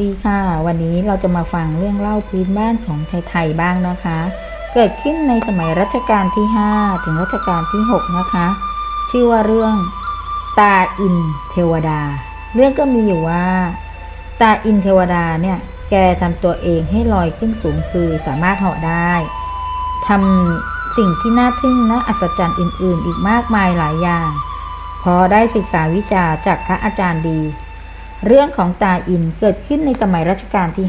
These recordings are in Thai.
ดีค่ะ วันนี้เราจะมาฟังเรื่องเล่าพื้นบ้านของไทยๆบ้างนะคะ เกิดขึ้นในสมัยรัชกาลที่ 5 ถึงรัชกาลที่ 6 นะคะ ชื่อว่าเรื่องตาอินเทวดา เรื่องก็มีอยู่ว่า ตาอินเทวดาเนี่ย แกทำตัวเองให้ลอยขึ้นสูงคือสามารถเหาะได้ทำสิ่งที่น่าทึ่งน่าอัศจรรย์อื่น ๆ อีกมากมายหลายอย่าง พอได้ศึกษาวิชาจากพระอาจารย์ดี เรื่องของตาอินเกิดขึ้นในสมัยรัชกาลที่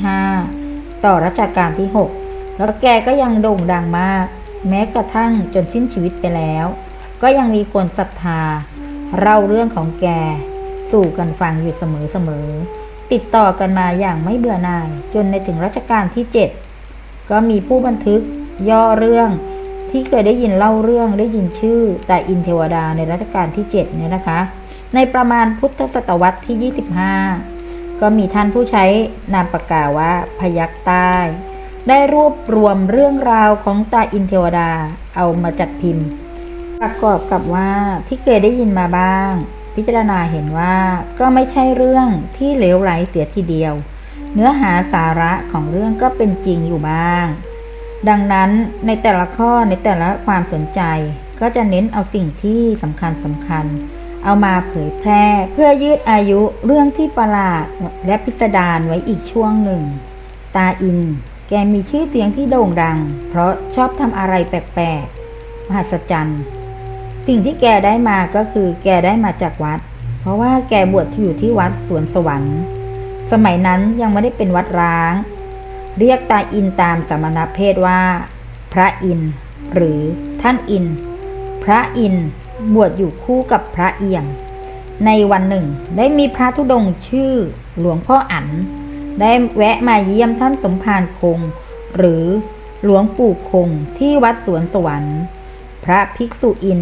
5 ต่อรัชกาลที่ 6 แล้วแกก็ยังโด่งดังมาก แม้กระทั่งจนสิ้นชีวิตไปแล้ว ก็ยังมีคนศรัทธา เล่าเรื่องของแก สู่กันฟังอยู่เสมอๆติดต่อกันมาอย่างไม่เบื่อหน่ายจนในถึงรัชกาลที่ 7 ก็มีผู้บันทึกย่อเรื่องที่เคยได้ยินเล่าเรื่องได้ยินชื่อตาอินเทวดาในรัชกาลที่ 7 เนี่ยนะคะ ในประมาณพุทธศตวรรษที่ 25 ก็มีท่านผู้ใช้นามปากกาว่าพยักใต้ ได้รวบรวมเรื่องราวของตาอินเทวดาเอามาจัดพิมพ์ ประกอบกับว่าที่เคยได้ยินมาบ้าง พิจารณาเห็นว่าก็ไม่ใช่เรื่องที่เหลวไหลเสียทีเดียว เนื้อหาสาระของเรื่องก็เป็นจริงอยู่บ้าง ดังนั้นในแต่ละข้อในแต่ละความสนใจก็จะเน้นเอาสิ่งที่สำคัญสำคัญ เอามาเผยแพร่เพื่อยืดอายุเรื่องที่ประหลาดและพิสดารไว้อีกช่วงหนึ่ง ตาอิน แกมีชื่อเสียงที่โด่งดัง เพราะชอบทำอะไรแปลกๆ มหัศจรรย์ สิ่งที่แกได้มาก็คือแกได้มาจากวัด เพราะว่าแกบวชที่อยู่ที่วัดสวนสวรรค์ สมัยนั้นยังไม่ได้เป็นวัดร้าง เรียกตาอินตามสมณเพศว่า พระอินหรือท่านอิน พระอินท บวชอยู่คู่กับพระเอี่ยม ในวันหนึ่ง ได้มีพระธุดงค์ชื่อหลวงพ่ออั๋นได้แวะมาเยี่ยมท่านสมภารคง หรือหลวงปู่คงที่วัดสวนสวรรค์ พระภิกษุอิน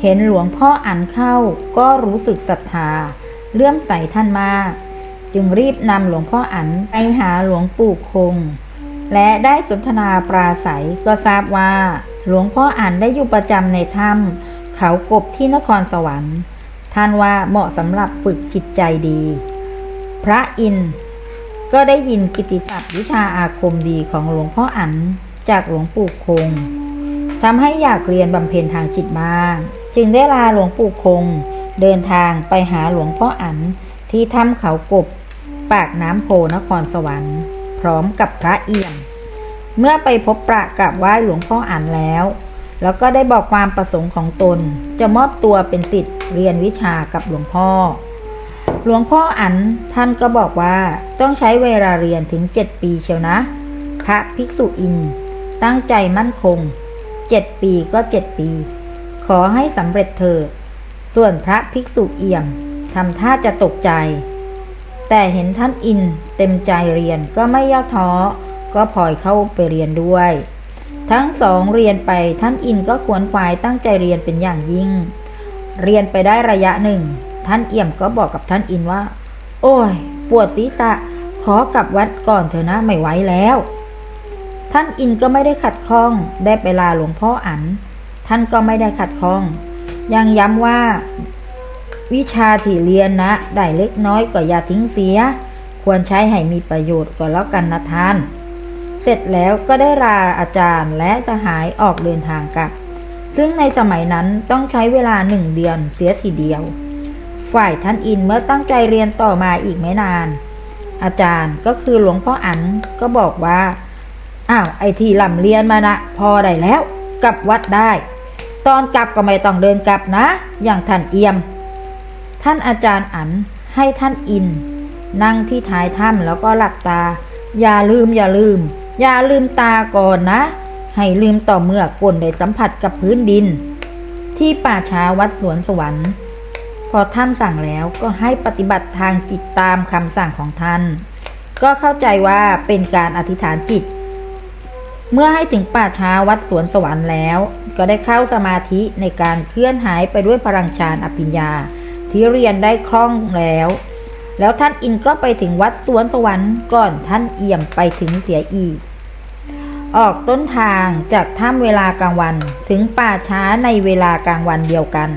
เห็นหลวงพ่ออั๋นเข้าก็รู้สึกศรัทธาเลื่อมใสท่านมาก จึงรีบนำหลวงพ่ออั๋นไปหาหลวงปู่คง และได้สนทนาปราศัยก็ทราบว่า หลวงพ่ออั๋นได้อยู่ประจำในถ้ำ เขากบที่นครสวรรค์ ท่านว่าเหมาะสำหรับฝึกจิตใจดี พระอินทร์ก็ได้ยินกิติศัพท์วิชาอาคมดีของหลวงพ่ออั๋นจากหลวงปู่คงทำให้อยากเรียนบำเพ็ญทางจิตบ้างจึงได้ลาหลวงปู่คง เดินทางไปหาหลวงพ่ออั๋นที่ถ้ำเขากบ ปากน้ำโพนครสวรรค์ พร้อมกับพระเอี่ยม เมื่อไปพบประกับไหว้หลวงพ่ออั๋นแล้ว แล้วก็ได้บอกความประสงค์ของตน จะมอบตัวเป็นศิษย์เรียนวิชากับหลวงพ่อ หลวงพ่ออันท่านก็บอกว่าต้องใช้เวลาเรียนถึงเจ็ดปีเชียวนะ พระภิกษุอิน ตั้งใจมั่นคงเจ็ดปีก็เจ็ดปี ขอให้สำเร็จเถิด ส่วนพระภิกษุเอี่ยมทำท่าจะตกใจ แต่เห็นท่านอินเต็มใจเรียนก็ไม่ย่อท้อก็พลอยเข้าไปเรียนด้วย ทั้งสองเรียนไปท่านอินก็ขวนขวายตั้งใจเรียนเป็นอย่างยิ่ง เรียนไปได้ระยะหนึ่ง ท่านเอี่ยมก็บอกกับท่านอินว่า โอ้ย ปวดศีรษะขอกลับวัดก่อนเถอะนะไม่ไหวแล้ว ท่านอินก็ไม่ได้ขัดข้องได้ไปลาหลวงพ่ออัน ท่านก็ไม่ได้ขัดข้อง ยังย้ำว่า วิชาที่เรียนนะ ได้เล็กน้อยก็อย่าทิ้งเสีย ควรใช้ให้มีประโยชน์ก็แล้วกันนะท่าน เสร็จแล้วก็ได้ลาอาจารย์และสหายออกเดินทางกลับ ซึ่งในสมัยนั้นต้องใช้เวลาหนึ่งเดือนเสียทีเดียว ฝ่ายท่านอินเมื่อตั้งใจเรียนต่อมาอีกไม่นาน อาจารย์ก็คือหลวงพ่ออันก็บอกว่า อ้าวไอที่ลำเรียนมานะพอได้แล้ว กลับวัดได้ ตอนกลับก็ไม่ต้องเดินกลับนะ อย่างท่านเอี่ยม ท่านอาจารย์อันให้ท่านอิน นั่งที่ท้ายถ้ำแล้วก็หลับตา อย่าลืมอย่าลืม อย่าลืมตาก่อนนะ ให้ลืมต่อเมื่อก้นได้สัมผัสกับพื้นดิน ที่ป่าช้าวัดสวนสวรรค์ พอท่านสั่งแล้วก็ให้ปฏิบัติทางจิตตามคำสั่งของท่าน ก็เข้าใจว่าเป็นการอธิษฐานจิต เมื่อให้ถึงป่าช้าวัดสวนสวรรค์แล้ว ก็ได้เข้าสมาธิในการเคลื่อนหายไปด้วยพลังฌานอภิญญาที่เรียนได้คล่องแล้ว แล้วท่านอินก็ไปถึงวัดสวนสวรรค์ก่อนท่านเอี่ยมไปถึงเสียอีก ออกต้นทางจากถ้ำเวลากลางวัน ถึงป่าช้าในเวลากลางวันเดียวกัน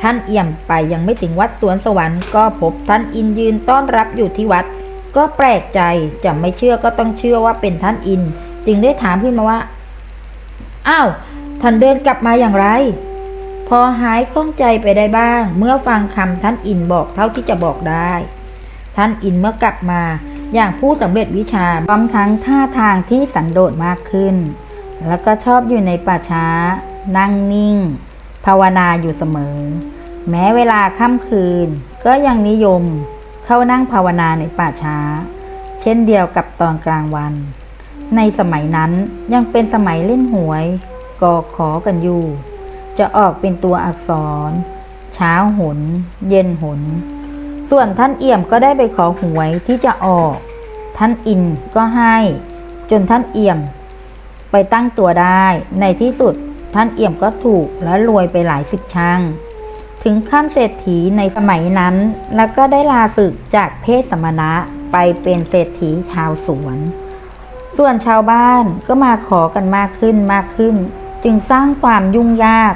ท่านเอี่ยมไปยังไม่ถึงวัดสวนสวรรค์ก็พบท่านอินยืนต้อนรับอยู่ที่วัด ก็แปลกใจจะไม่เชื่อก็ต้องเชื่อว่าเป็นท่านอิน จึงได้ถามขึ้นมาว่า อ้าวท่านเดินกลับมาอย่างไร พอหายข้องใจไปได้บ้าง เมื่อฟังคำท่านอินบอกเท่าที่จะบอกได้ ท่านอินเมื่อกลับมา อย่างผู้สำเร็จวิชาพร้อมทั้งท่าทางที่สันโดษมากขึ้น แล้วก็ชอบอยู่ในป่าช้า นั่งนิ่ง ภาวนาอยู่เสมอ แม้เวลาค่ำคืน ก็ยังนิยมเข้านั่งภาวนาในป่าช้า เช่นเดียวกับตอนกลางวัน ในสมัยนั้นยังเป็นสมัยเล่นหวยกอขอกันอยู่ จะออกเป็นตัวอักษร เช้าหน เย็นหน ส่วนท่านเอี่ยมก็ได้ไปขอหวยที่จะออก ท่านอินก็ให้ จนท่านเอี่ยม ไปตั้งตัวได้ในที่สุดท่านเอี่ยมก็ถูกและรวยไปหลายสิบช่างถึงขั้นเศรษฐีในสมัยนั้น แล้วก็ได้ลาศึกจากเพศสมณะไปเป็นเศรษฐีชาวสวน ส่วนชาวบ้านก็มาขอกันมากขึ้นมากขึ้น จึงสร้างความยุ่งยาก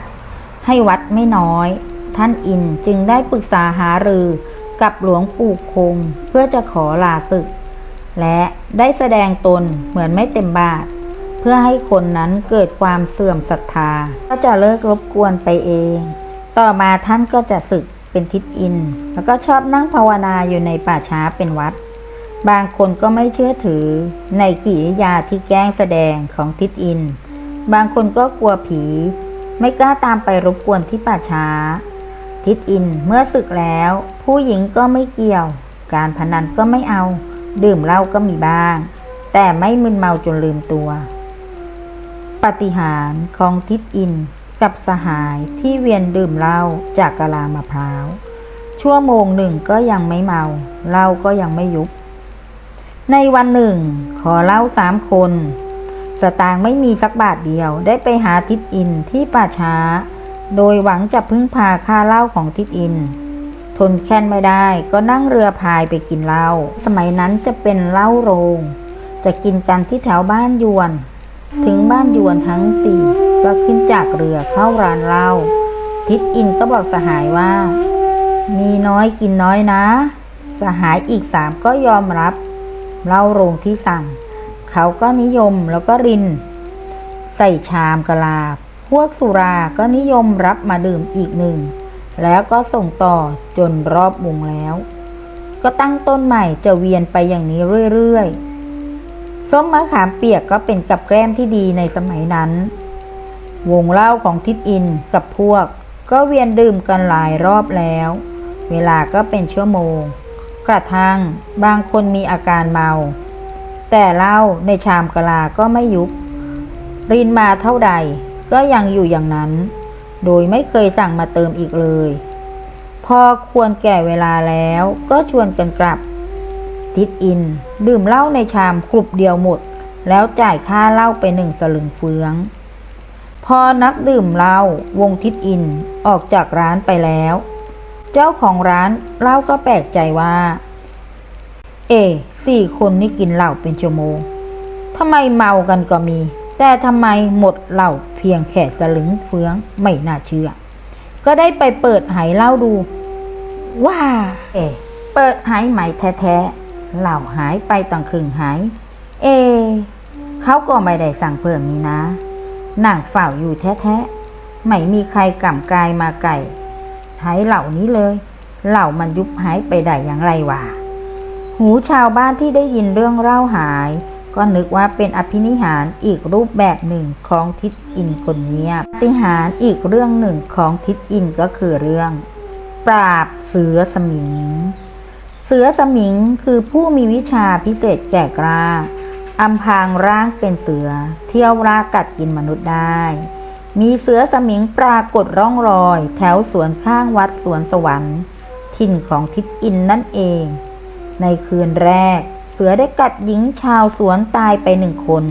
ให้วัดไม่น้อย ท่านอินจึงได้ปรึกษาหารือกับหลวงปู่คงเพื่อจะขอลาศึก และได้แสดงตนเหมือนไม่เต็มบาท เพื่อให้คนนั้นเกิดความเสื่อมศรัทธา ก็จะเลิกรบกวนไปเอง ต่อมาท่านก็จะศึกเป็นทิศอิน แล้วก็ชอบนั่งภาวนาอยู่ในป่าช้าเป็นวัด บางคนก็ไม่เชื่อถือในกิริยาที่แกล้งแสดงของทิศอิน บางคนก็กลัวผี ไม่กล้าตามไปรบกวนที่ป่าช้า ทิศอินเมื่อศึกแล้ว ผู้หญิงก็ไม่เกี่ยว การพนันก็ไม่เอา ดื่มเหล้าก็มีบ้าง แต่ไม่มึนเมาจนลืมตัว ปฏิหารของทิศอินกับสหายที่เวียนดื่มเหล้าจากกะลามะพร้าว ชั่วโมงหนึ่งก็ยังไม่เมาเหล้าก็ยังไม่ยุบ ในวันหนึ่ง ขอเหล้าสามคน สตางค์ไม่มีสักบาทเดียว ได้ไปหาทิศอินที่ป่าช้า โดยหวังจะพึ่งพาค่าเหล้าของทิศอิน ทนแค้นไม่ได้ก็นั่งเรือพายไปกินเหล้า สมัยนั้นจะเป็นเหล้าโรง จะกินกันที่แถวบ้านยวน ถึงบ้านยวนทั้งสี่ก็ขึ้นจากเรือเข้าร้านเหล้า ทิศอินก็บอกสหายว่า มีน้อยกินน้อยนะ สหายอีกสามก็ยอมรับเหล้าโรงที่สั่ง เขาก็นิยมแล้วก็ริน ใส่ชามกะลา พวกสุราก็นิยมรับมาดื่มอีกหนึ่ง แล้วก็ส่งต่อจนรอบวงแล้ว ก็ตั้งต้นใหม่จะเวียนไปอย่างนี้เรื่อยๆ ส้มมะขามเปียกก็เป็นกับแกล้มที่ดีในสมัยนั้น วงเล่าของทิดอินกับพวก ก็เวียนดื่มกันหลายรอบแล้ว เวลาก็เป็นชั่วโมง กระทั่งบางคนมีอาการเมา แต่เหล้าในชามกะลาก็ไม่ยุบ รินมาเท่าใดก็ยังอยู่อย่างนั้น โดยไม่เคยสั่งมาเติมอีกเลย พอควรแก่เวลาแล้วก็ชวนกันกลับทิดอิน ดื่มเหล้าในชามกลุบเดียวหมด แล้วจ่ายค่าเหล้าไปหนึ่งสลึงเฟือง พอนักดื่มเหล้าวงทิดอินออกจากร้านไปแล้ว เจ้าของร้านเล่าก็แปลกใจว่า เอ สี่คนนี่กินเหล้าเป็นชั่วโมงทำไมเมากันก็มี แต่ทำไมหมดเหล้าเพียงแค่สลึงเฟืองไม่น่าเชื่อ ก็ได้ไปเปิดไหเหล้าดูว่าเอ เปิดไหใหม่แท้ๆเหล้าหายไปตั้งครึ่งไหเอ เขาก็ไม่ได้สั่งเพิ่มนี่นะนั่งเฝ้าอยู่แท้ๆไม่มีใครกล่ำกายมาไก่ไหเหล่านี้เลย เหล่ามันยุบหายไปได้อย่างไรวะ หูชาวบ้านที่ได้ยินเรื่องเล่าหาย ก็นึกว่าเป็นอภินิหารอีกรูปแบบหนึ่งของทิศอินคนเงียบอภิหารอีกเรื่องหนึ่งของทิศอินก็คือเรื่อง ปราบเสือสมิง เสือสมิงคือผู้มีวิชาพิเศษแก่กล้าอำพางร่างเป็นเสือ เที่ยวรากัดกินมนุษย์ได้ มีเสือสมิงปรากฏร่องรอย แถวสวนข้างวัดสวนสวรรค์ ถิ่นของทิศอินนั่นเอง ในคืนแรก เสือได้กัดหญิงชาวสวนตายไปหนึ่งคน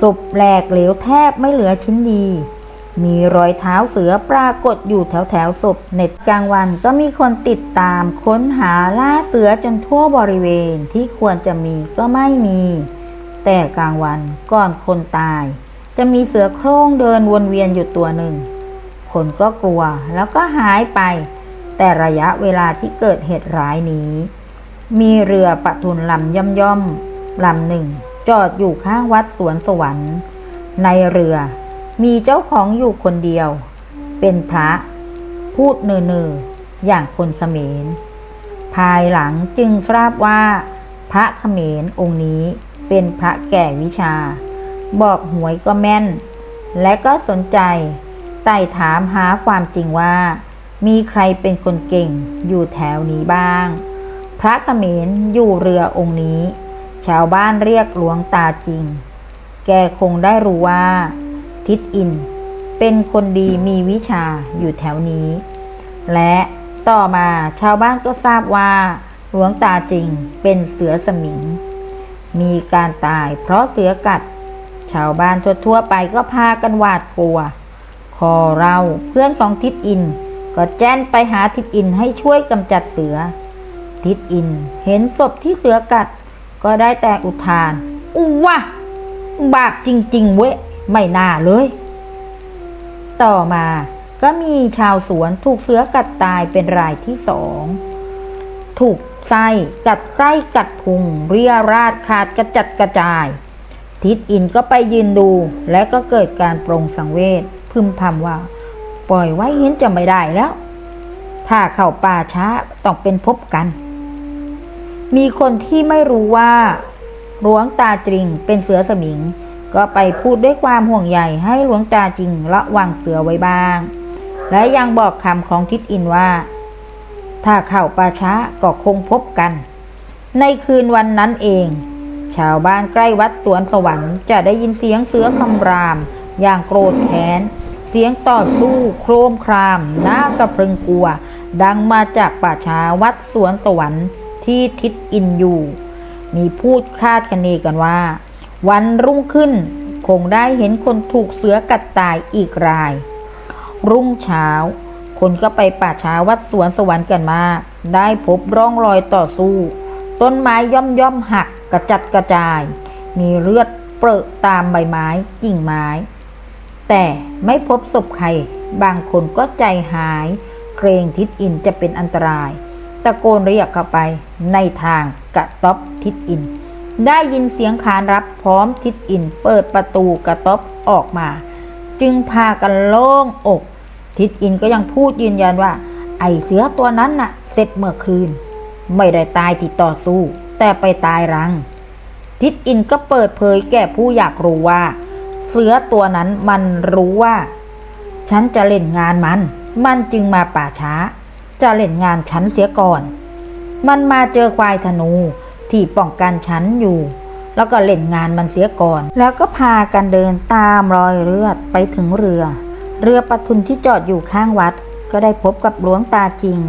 ศพแหลกเหลวแทบไม่เหลือชิ้นดี มีรอยเท้าเสือปรากฏอยู่แถวแถวศพเน็ตกลางวันก็มีคนติดตามค้นหาล่าเสือจนทั่วบริเวณที่ควรจะมีก็ไม่มี แต่กลางวันก่อนคนตาย จะมีเสือโคร่งเดินวนเวียนอยู่ตัวหนึ่ง คนก็กลัวแล้วก็หายไป แต่ระยะเวลาที่เกิดเหตุร้ายนี้ มีเรือปะทุนลำย่อมย่อมๆลำหนึ่ง จอดอยู่ข้างวัดสวนสวรรค์ ในเรือมีเจ้าของอยู่คนเดียว เป็นพระ พูดเนือๆอย่างคนเขมร ภายหลังจึงทราบว่า พระเขมรองค์นี้เป็นพระแก่วิชา บอกหวยก็แม่น และก็สนใจไต่ถามหาความจริงว่า มีใครเป็นคนเก่งอยู่แถวนี้บ้าง พระเขมรอยู่เรือองค์นี้ ชาวบ้านเรียกหลวงตาจริง แกคงได้รู้ว่า ทิศอิน เป็นคนดีมีวิชาอยู่แถวนี้ และต่อมาชาวบ้านก็ทราบว่า หลวงตาจริงเป็นเสือสมิง มีการตายเพราะเสือกัด ชาวบ้านทั่วๆไปก็พากันหวาดกลัว คอเราเพื่อนของทิศอิน ก็แจ้นไปหาทิศอินให้ช่วยกำจัดเสือ ทิศอิน เห็นศพที่เสือกัด ก็ได้แต่อุทานอู้วะบาปจริง ๆ เว้ยไม่น่าเลย ต่อมาก็มีชาวสวนถูกเสือกัดตายเป็นรายที่สอง ถูกไส้กัดไส้กัดพุง เรียราดขาดกระจัดกระจาย ทิศอินก็ไปยืนดู และก็เกิดการปรงสังเวชพึมพำว่า ปล่อยไว้เห็นจะไม่ได้แล้ว ถ้าเข้าป่าช้าต้องเป็นพบกัน มีคนที่ไม่รู้ว่าหลวงตาจริงเป็นเสือสมิง ก็ไปพูดด้วยความห่วงใยให้หลวงตาจริงระวังเสือไว้บ้าง และยังบอกคำของทิศอินว่า ถ้าเข้าป่าช้าก็คงพบกัน ในคืนวันนั้นเอง ชาวบ้านใกล้วัดสวนสวรรค์จะได้ยินเสียงเสือคำราม อย่างโกรธแค้น เสียงต่อสู้โครมคราม น่าสะพรึงกลัว ดังมาจากป่าช้าวัดสวนสวรรค์ ที่ทิศอินอยู่ มีพูดคาดคะเนกันว่า วันรุ่งขึ้นคงได้เห็นคนถูกเสือกัดตายอีกราย รุ่งเช้า คนก็ไปป่าช้าวัดสวนสวรรค์กันมากได้พบร่องรอยต่อสู้ ต้นไม้ย่อมย่อมหักกระจัดกระจาย มีเลือดเปรอะตามใบไม้กิ่งไม้ แต่ไม่พบศพใคร บางคนก็ใจหาย เกรงทิศอินจะเป็นอันตราย ตะโกนเรียกเข้าไปในทางกระต๊อบทิศอิน ได้ยินเสียงขานรับพร้อมทิศอิน เปิดประตูกระต๊อบออกมา จึงพากันโล่งอก ทิศอินก็ยังพูดยืนยันว่า ไอเสือตัวนั้นน่ะ เสร็จเมื่อคืน ไม่ได้ตายที่ต่อสู้ แต่ไปตายรัง ทิศอินก็เปิดเผยแก่ผู้อยากรู้ว่า เสือตัวนั้นมันรู้ว่า ฉันจะเล่นงานมัน มันจึงมาป่าช้า จะเล่นงานฉันเสียก่อน มันมาเจอควายธนูที่ป้องกันฉันอยู่ แล้วก็เล่นงานมันเสียก่อน แล้วก็พากันเดินตามรอยเลือดไปถึงเรือ เรือปะทุนที่จอดอยู่ข้างวัด ก็ได้พบกับหลวงตาจริง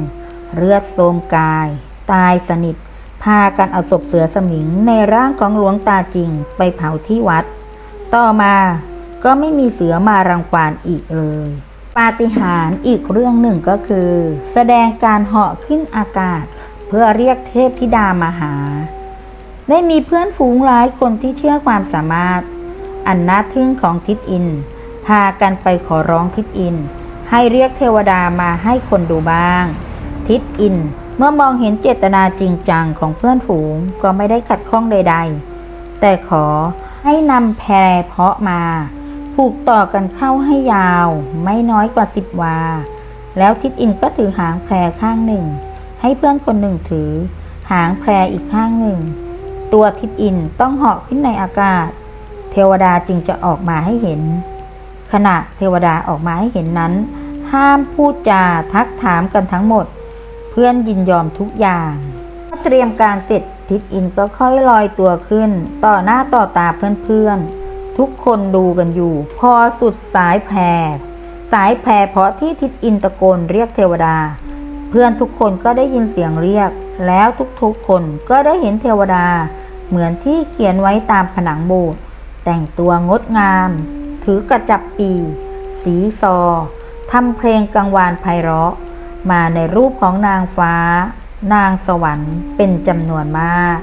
เลือดโทมกาย ตายสนิท พากันเอาศพเสือสมิงในร่างของหลวงตาจริงไปเผาที่วัด ต่อมาก็ไม่มีเสือมารังควานอีกเลย ปาฏิหาริย์อีกเรื่องหนึ่งก็คือ แสดงการเหาะขึ้นอากาศ เพื่อเรียกเทพธิดามาหา ได้มีเพื่อนฝูงหลายคนที่เชื่อความสามารถ อันน่าทึ่งของทิศอิน พากันไปขอร้องทิศอิน ให้เรียกเทวดามาให้คนดูบ้าง ทิศอินเมื่อมองเห็นเจตนาจริงจังของเพื่อนฝูงก็ไม่ได้ขัดข้องใด ๆ แต่ขอให้นำแพรเพาะมา ผูกต่อกันเข้าให้ยาว ไม่น้อยกว่าสิบวา แล้วทิศอินก็ถือหางแพรข้างหนึ่ง ให้เพื่อนคนหนึ่งถือ หางแพรอีกข้างหนึ่ง ตัวทิศอินต้องเหาะขึ้นในอากาศ เทวดาจึงจะออกมาให้เห็น ขณะเทวดาออกมาให้เห็นนั้น ห้ามพูดจาทักถามกันทั้งหมด เพื่อนยินยอมทุกอย่างเมื่อเตรียมการเสร็จทิศอินก็ค่อยลอยตัวขึ้น ต่อหน้าต่อตาเพื่อนๆ ทุกคนดูกันอยู่ พอสุดสายแพรสายแพรเพราะที่ทิศอินตะโกนเรียกเทวดา เพื่อนทุกคนก็ได้ยินเสียงเรียก แล้วทุกๆคนก็ได้เห็นเทวดา เหมือนที่เขียนไว้ตามผนังโบสถ์แต่งตัวงดงาม ถือกระจับปี สีซอทำเพลงกังวานไพเราะ มาในรูปของนางฟ้า นางสวรรค์เป็นจำนวนมาก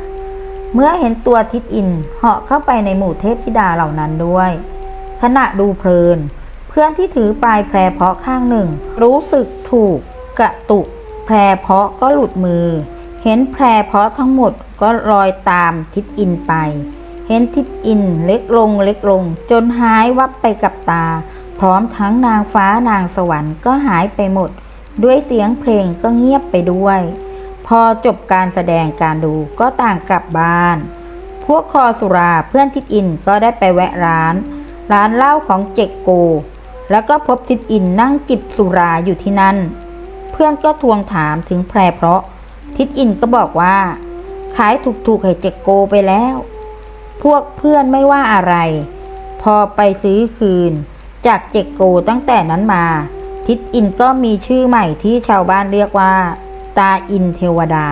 เมื่อเห็นตัวทิศอินเหาะเข้าไปในหมู่เทพธิดาเหล่านั้นด้วย ขณะดูเพลิน เพื่อนที่ถือปลายแพรเพาะข้างหนึ่ง รู้สึกถูกกระตุก แพรเพาะก็หลุดมือเหเห็นแพรเพาะทั้งหมดก็ลอยตามทิดอินไป เห็นทิดอินเล็กลงเล็กลง จนหายวับไปกับตา พร้อมทั้งนางฟ้านางสวรรค์ก็หายไปหมด ด้วยเสียงเพลงก็เงียบไปด้วย พอจบการแสดงการดูก็ต่างกลับบ้าน พวกคอสุราเพื่อนทิดอินก็ได้ไปแวะร้าน ร้านเหล้าของเจกโก แล้วก็พบทิดอินนั่งจิบสุราอยู่ที่นั่น เพื่อนก็ทวงถามถึงแพรเพราะ ทิดอินก็บอกว่า ขายถูกๆให้เจกโกไปแล้ว พวกเพื่อนไม่ว่าอะไร พอไปซื้อคืน จากเจกโกตั้งแต่นั้นมา ทิดอินก็มีชื่อใหม่ที่ชาวบ้านเรียกว่า ตาอินเทวดา